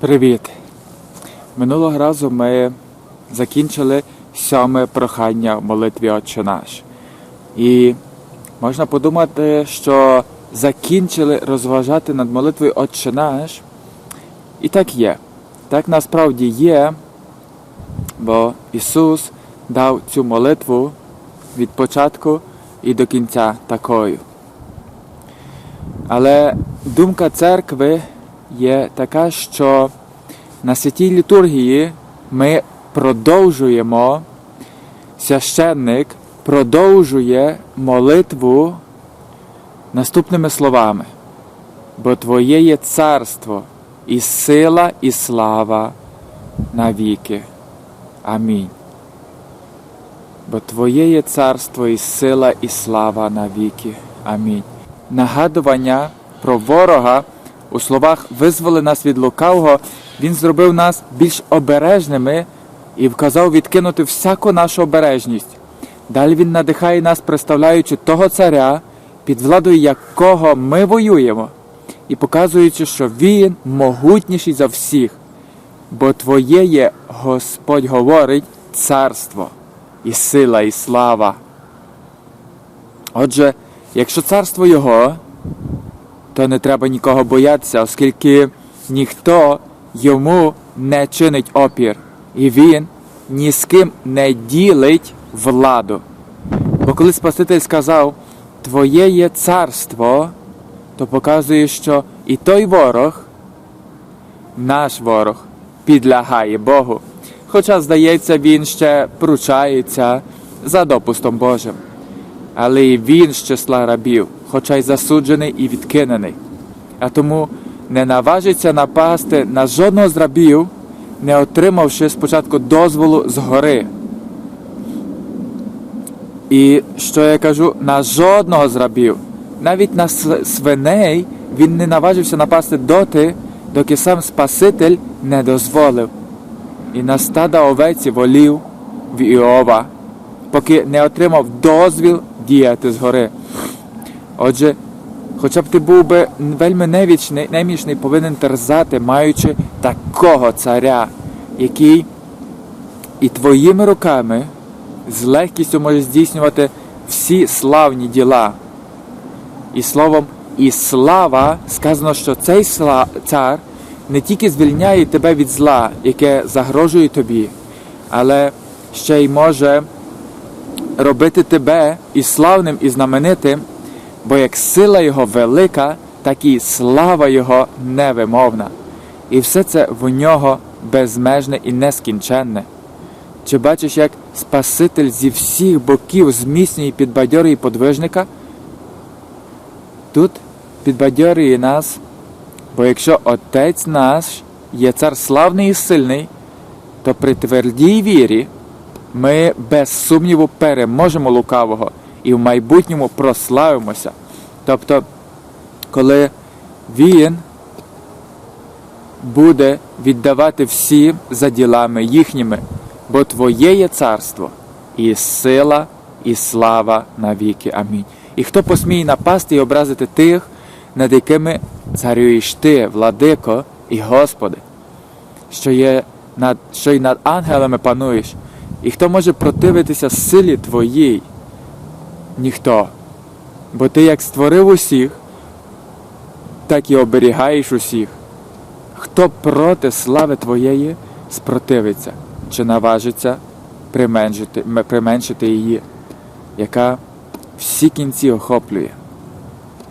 Привіт! Минулого разу ми закінчили сьоме прохання в молитві Отче наш. І можна подумати, що закінчили розважати над молитвою Отче наш. І так є. Так насправді є, бо Ісус дав цю молитву від початку і до кінця такою. Але думка церкви є така, що на святій літургії ми продовжуємо, священник продовжує молитву наступними словами. Бо Твоє є царство, і сила, і слава навіки. Амінь. Бо Твоє є царство, і сила, і слава навіки. Амінь. Нагадування про ворога у словах визволи нас від лукавого, він зробив нас більш обережними і вказав відкинути всяку нашу обережність. Далі він надихає нас, представляючи того царя, під владою якого ми воюємо, і показуючи, що він могутніший за всіх. Бо Твоє є, Господь говорить, царство, і сила, і слава. Отже, якщо царство Його, то не треба нікого боятися, оскільки ніхто йому не чинить опір, і він ні з ким не ділить владу. Бо коли Спаситель сказав, Твоє є царство, то показує, що і той ворог, наш ворог, підлягає Богу. Хоча, здається, він ще пручається за допустом Божим. Але і він з числа рабів, хоча й засуджений і відкинений. А тому не наважиться напасти на жодного з рабів, не отримавши спочатку дозволу згори. І що я кажу, на жодного з рабів, навіть на свиней він не наважився напасти доти, доки сам Спаситель не дозволив. І на стада овець волів в Іова, поки не отримав дозвіл діяти згори. Отже, хоча б ти був би вельми невічний, немічний, повинен терзати, маючи такого царя, який і твоїми руками з легкістю може здійснювати всі славні діла. І словом, і слава сказано, що цей цар не тільки звільняє тебе від зла, яке загрожує тобі, але ще й може робити тебе і славним, і знаменитим, бо як сила Його велика, так і слава Його невимовна. І все це в нього безмежне і нескінченне. Чи бачиш, як Спаситель зі всіх боків зміцнює підбадьорює подвижника? Тут підбадьорює нас, бо якщо Отець наш є цар славний і сильний, то при твердій вірі ми без сумніву переможемо лукавого і в майбутньому прославимося. Тобто, коли він буде віддавати всім за ділами їхніми, бо Твоє є царство, і сила, і слава навіки. Амінь. І хто посміє напасти і образити тих, над якими царюєш ти, владико і Господи, що є над, що й над ангелами пануєш, і хто може противитися силі Твоїй? Ніхто. Бо ти як створив усіх, так і оберігаєш усіх. Хто проти слави Твоєї спротивиться, чи наважиться применшити, применшити її, яка всі кінці охоплює,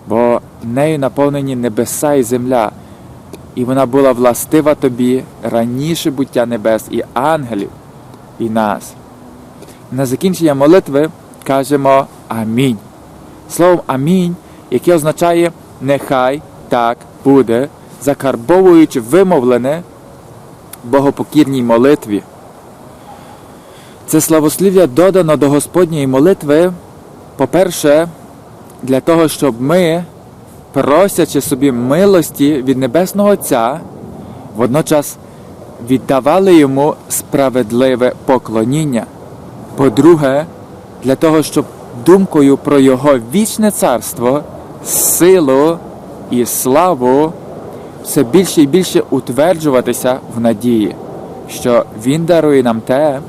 бо нею наповнені небеса і земля, і вона була властива тобі раніше буття небес і ангелів, і нас. На закінчення молитви кажемо Амінь. Словом Амінь, яке означає нехай так буде, закарбовуючи вимовлене богопокірній молитві. Це славослів'я додано до Господньої молитви, по-перше, для того, щоб ми, просячи собі милості від Небесного Отця, водночас віддавали йому справедливе поклоніння. По-друге, для того, щоб думкою про його вічне царство, силу і славу все більше і більше утверджуватися в надії, що Він дарує нам те,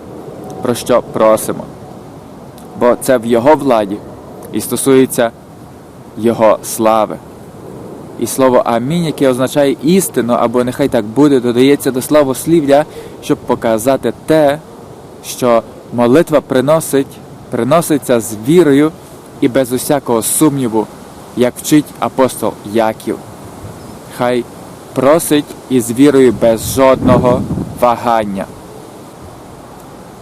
про що просимо. Бо це в Його владі і стосується Його слави. І слово Амінь, яке означає істину, або нехай так буде, додається до славослів'я, щоб показати те, що молитва приносить, приноситься з вірою і без усякого сумніву, як вчить апостол Яків. Хай просить із вірою без жодного вагання.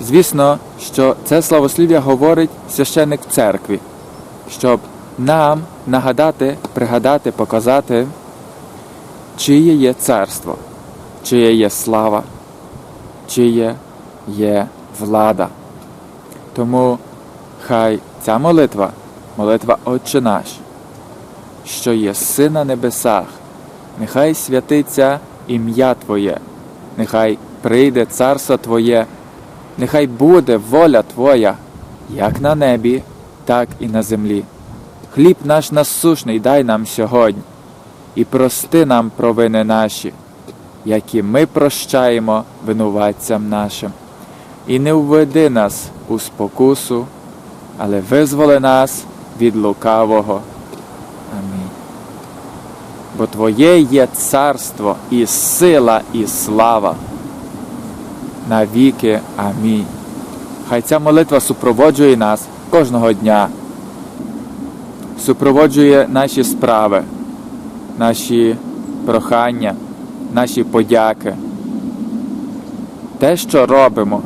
Звісно, що це славослів'я говорить священник в церкві, щоб нам нагадати, пригадати, показати, чиє є царство, чиє є слава, чиє є влада. Тому хай ця молитва, молитва Отче наш, що є син на небесах, нехай святиться ім'я Твоє, нехай прийде царство Твоє, нехай буде воля Твоя, як на небі, так і на землі. Хліб наш насушний дай нам сьогодні, і прости нам провини наші, які ми прощаємо винуватцям нашим. І не введи нас у спокусу, але визволи нас від лукавого. Амінь. Бо Твоє є царство і сила, і слава. Навіки. Амінь. Хай ця молитва супроводжує нас кожного дня супроводжує наші справи, наші прохання, наші подяки. Те, що робимо,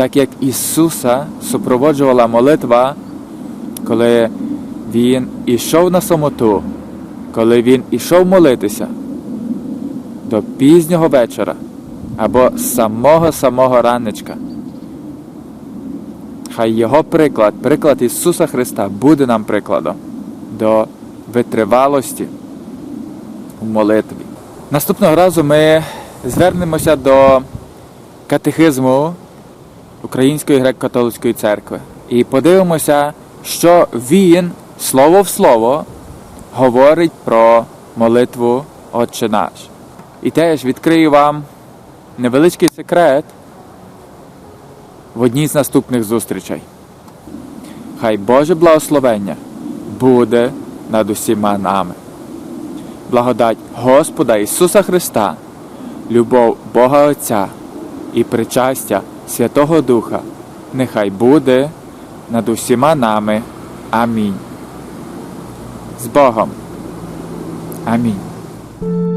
так як Ісуса супроводжувала молитва, коли Він ішов на самоту, коли Він ішов молитися до пізнього вечора або самого-самого ранечка. Хай Його приклад, приклад Ісуса Христа буде нам прикладом до витривалості у молитві. Наступного разу ми звернемося до катехизму Української греко-католицької церкви і подивимося, що він слово в слово говорить про молитву Отче наш. І теж відкрию вам невеличкий секрет в одній з наступних зустрічей. Хай Боже благословення буде над усіма нами. Благодать Господа Ісуса Христа, любов Бога Отця і причастя Святого Духа нехай буде над усіма нами. Амінь. З Богом. Амінь.